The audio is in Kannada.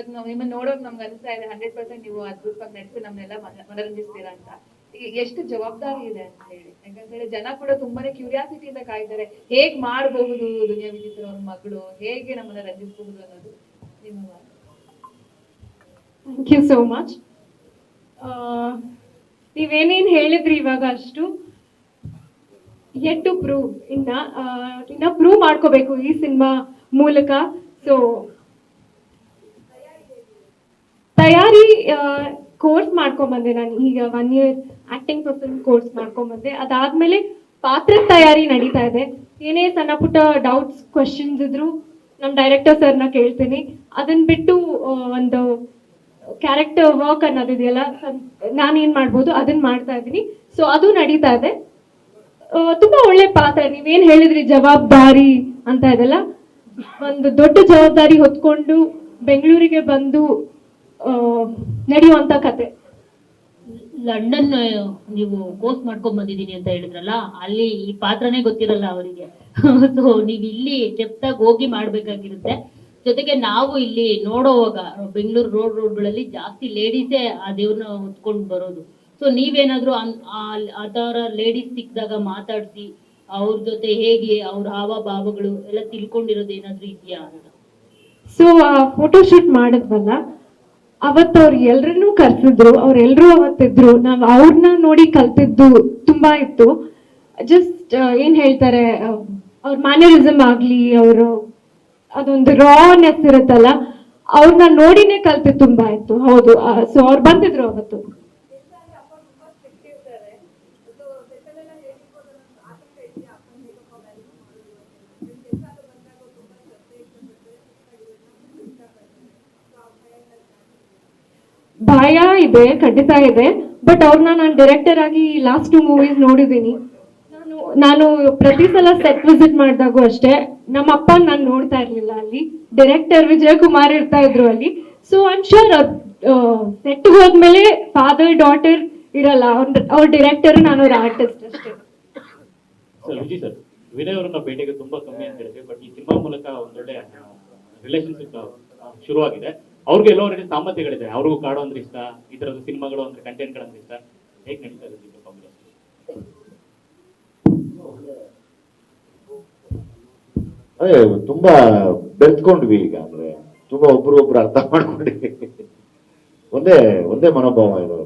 ಇವತ್ತು ನಾವು ನಿಮ್ಮನ್ನ ನೋಡೋಕ್ ನಮ್ಗೆ ಅನಿಸ್ತಾ ಇದೆ ಹಂಡ್ರೆಡ್ ಪರ್ಸೆಂಟ್ ನೀವು ಅದ್ಭುತವಾಗಿ ನಡೆಸಿ ನಮ್ನೆಲ್ಲ ಮನ- ಮನರಂಜಿಸ್ತೀರಾ ಅಂತ. ಎಷ್ಟು ಜವಾಬ್ದಾರಿ ಇದೆ ಅಂತ ಹೇಳಿ. ಯಾಕಂದ್ರೆ ಜನ ಕೂಡ ತುಂಬಾನೇ ಕ್ಯೂರಿಯಾಸಿಟಿಯಿಂದ ಕಾಯ್ತಾರೆ, ಹೇಗ್ ಮಾಡಬಹುದು ದುನಿಯಾ ವಿಚಿತ್ರ ಅವ್ರ ಮಗಳು, ಹೇಗೆ ನಮ್ಮನ್ನ ರಂಜಿಸಬಹುದು ಅನ್ನೋದು ನಿಮ್ಮ. ಥ್ಯಾಂಕ್ ಯು ಸೋ ಮಚ್ ನೀವೇನೇನ್ ಹೇಳಿದ್ರಿ ಇವಾಗ ಅಷ್ಟು? ಎಟ್ ಟು ಪ್ರೂವ್ ಇನ್ನ ಇನ್ನ ಪ್ರೂವ್ ಮಾಡ್ಕೋಬೇಕು ಈ ಸಿನಿಮಾ ಮೂಲಕ. ಸೊ ತಯಾರಿ ಕೋರ್ಸ್ ಮಾಡ್ಕೊಂಬಂದೆ ನಾನು. ಈಗ one year acting film course ಮಾಡ್ಕೊಂಬಂದೆ ಅದಾದ್ಮೇಲೆ ಪಾತ್ರ ತಯಾರಿ ನಡೀತಾ ಇದೆ. ಏನೇ ಸಣ್ಣ ಪುಟ್ಟ ಡೌಟ್ಸ್ ಕ್ವಶನ್ಸ್ ಇದ್ರು ನಮ್ಮ ಡೈರೆಕ್ಟರ್ ಸರ್ನ ಕೇಳ್ತೀನಿ. ಅದನ್ನ ಬಿಟ್ಟು ಒಂದು ಕ್ಯಾರೆಕ್ಟರ್ ವರ್ಕ್ ಅನ್ನೋದಿದೆಯಲ್ಲ ನಾನು ಏನ್ ಮಾಡ್ಬೋದು ಅದನ್ನ ಮಾಡ್ತಾ ಇದ್ದೀನಿ. ಸೊ ಅದು ನಡೀತಾ ಇದೆ. ತುಂಬಾ ಒಳ್ಳೆ ಪಾತ್ರ. ನೀವೇನ್ ಹೇಳಿದ್ರಿ ಜವಾಬ್ದಾರಿ ಅಂತ ಇದೆಲ್ಲ. ಒಂದು ದೊಡ್ಡ ಜವಾಬ್ದಾರಿ ಹೊತ್ಕೊಂಡು ಬೆಂಗಳೂರಿಗೆ ಬಂದು ನಡೆಯುವಂತ ಕತೆ. ಲಂಡನ್ ನೀವು ಕೋರ್ಸ್ ಮಾಡ್ಕೊಂಡ್ ಬಂದಿದ್ದೀನಿ ಅಂತ ಹೇಳಿದ್ರಲ್ಲ ಅಲ್ಲಿ ಈ ಪಾತ್ರನೇ ಗೊತ್ತಿರಲ್ಲ ಅವರಿಗೆ. ಸೊ ನೀವ್ ಇಲ್ಲಿ ಡೆಪ್ತ್ ಆಗಿ ಹೋಗಿ ಮಾಡ್ಬೇಕಾಗಿರುತ್ತೆ. ಜೊತೆಗೆ ನಾವು ಇಲ್ಲಿ ನೋಡೋವಾಗ ಬೆಂಗಳೂರು ರೋಡ್ ರೋಡ್ಗಳಲ್ಲಿ ಜಾಸ್ತಿ ಲೇಡೀಸೇ ಆ ದೇವ್ರನ್ನ ಹೊತ್ಕೊಂಡು ಬರೋದು. ಸೊ ನೀವೇನಾದ್ರೂ ಆ ತರ ಲೇಡೀಸ್ ಸಿಕ್ಕಿದಾಗ ಮಾತಾಡ್ಸಿ ಅವ್ರ ಜೊತೆ ಹೇಗೆ ಅವ್ರ ಹಾವ ಭಾವಗಳು ಎಲ್ಲ ತಿಳ್ಕೊಂಡಿರೋದು ಏನಾದ್ರೂ ಇದೆಯಾ? ಅಂತ ಸೊ ಫೋಟೋಶೂಟ್ ಮಾಡಿದ್ವಲ್ಲ ಅವತ್ತು ಅವ್ರ ಎಲ್ರನ್ನೂ ಕರ್ಸಿದ್ರು ಅವ್ರೆಲ್ರೂ ಅವತ್ತಿದ್ರು, ನಾವ್ ಅವ್ರನ್ನ ನೋಡಿ ಕಲ್ತಿದ್ದು ತುಂಬಾ ಇತ್ತು. ಜಸ್ಟ್ ಏನ್ ಹೇಳ್ತಾರೆ ಅವ್ರ ಮ್ಯಾನರಿಸಮ್ ಆಗ್ಲಿ, ಅವರು ಅದೊಂದು ರಾನೆಸ್ ಇರುತ್ತಲ್ಲ ಅವ್ರನ್ನ ನೋಡಿನೇ ಕಲ್ತಿದ್ದು ತುಂಬಾ ಇತ್ತು. ಹೌದು ಸೊ ಅವ್ರು ಬಂದಿದ್ರು ಅವತ್ತು. ಭಯ ಇದೆ, ಖಂಡಿತ ಇದೆ. ಬಟ್ ಅವ್ರನ್ನ ನಾನು ಡೈರೆಕ್ಟರ್ ಆಗಿ ಲಾಸ್ಟ್ ಟು ಮೂವೀಸ್ ನೋಡಿದ್ದೀನಿ. ನಾನು ನಾನು ಪ್ರತಿ ಸಲ ಸೆಟ್ ವಿಸಿಟ್ ಮಾಡಿದಾಗೂ ಅಷ್ಟೇ. ನಮ್ಮ ಅಪ್ಪ ನಾನು ನೋಡ್ತಾ ಇರ್ಲಿಲ್ಲ ಅಲ್ಲಿ. ಡೈರೆಕ್ಟರ್ ವಿಜಯ್ ಕುಮಾರ್ ಇರ್ತಾ ಇದ್ರು ಅಲ್ಲಿ. ಸೊ ಐಮ್ ಶೋರ್ ಸೆಟ್ ಹೋದ್ಮೇಲೆ ಫಾದರ್ ಡಾಟರ್ ಇರಲ್ಲ. ಅವ್ರ ಡೈರೆಕ್ಟರ್ ನಾನು ಅವ್ರ ಆರ್ಟಿಸ್ಟ್ ಅಷ್ಟೇ. ವಿನಯ್ ಅವರನ್ನ ಭೇಟಿಗೆ ತುಂಬಾ ಕಮ್ಮಿ ಅಂತ ಹೇಳಿದ್ವಿ. ಬಟ್ ಈ ಸಿನಿಮಾ ಮೂಲಕ ಒಂದೊಳ್ಳೆ ರಿಲೇಶನ್ಶಿಪ್ ಶುರುವಾಗಿದೆ. ಅವ್ರಿಗೆ ಎಲ್ಲೋ ರೀತಿ ಸಾಮರ್ಥ್ಯಗಳಿದೆ ಅವ್ರಿಗೂ ಕಾಡು ಅಂದ್ರೆ ಇಷ್ಟ ಈ ತರದ ಸಿನಿಮಾಗಳು ಅಂದ್ರೆ ಕಂಟೆಂಟ್ಗಳಂದ್ರೆ ಇಷ್ಟ. ಹೇಗೆ ನಡೀತಾ ಇದೆ ಅದೇ, ತುಂಬಾ ಬೆಳ್ತ್ಕೊಂಡ್ವಿ ಈಗ ಅಂದ್ರೆ. ತುಂಬಾ ಒಬ್ರು ಒಬ್ರು ಅರ್ಥ ಮಾಡ್ಕೊಂಡ್ವಿ. ಒಂದೇ ಒಂದೇ ಮನೋಭಾವ ಇದು